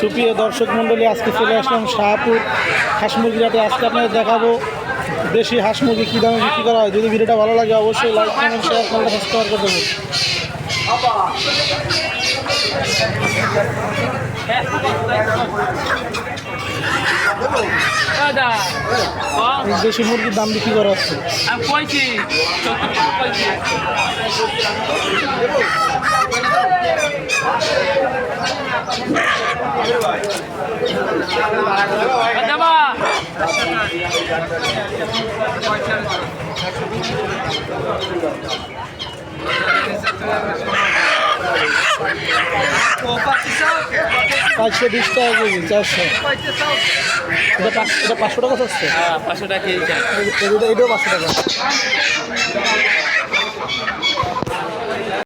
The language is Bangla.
সুপ্রিয় দর্শক মন্ডলী আজকে চলে আসলাম শাহপুর হাঁস মুরগিরাতে আজকে আপনাদের দেখাবো দেশি হাঁস মুরগি কী দামে বিক্রি করা হয়। যদি ভিডিওটা ভালো লাগে, অবশ্যই লাইক কমেন্ট শেয়ার করলে দেবো দেশি মুরগির দাম বিক্রি করা হচ্ছে। আমি পাঁচশো বিশ টাকা কেজি চারশো। এটা পাঁচশো টাকা চাচ্ছে হ্যাঁ, পাঁচশো টাকা কেজি এটাও পাঁচশো টাকা।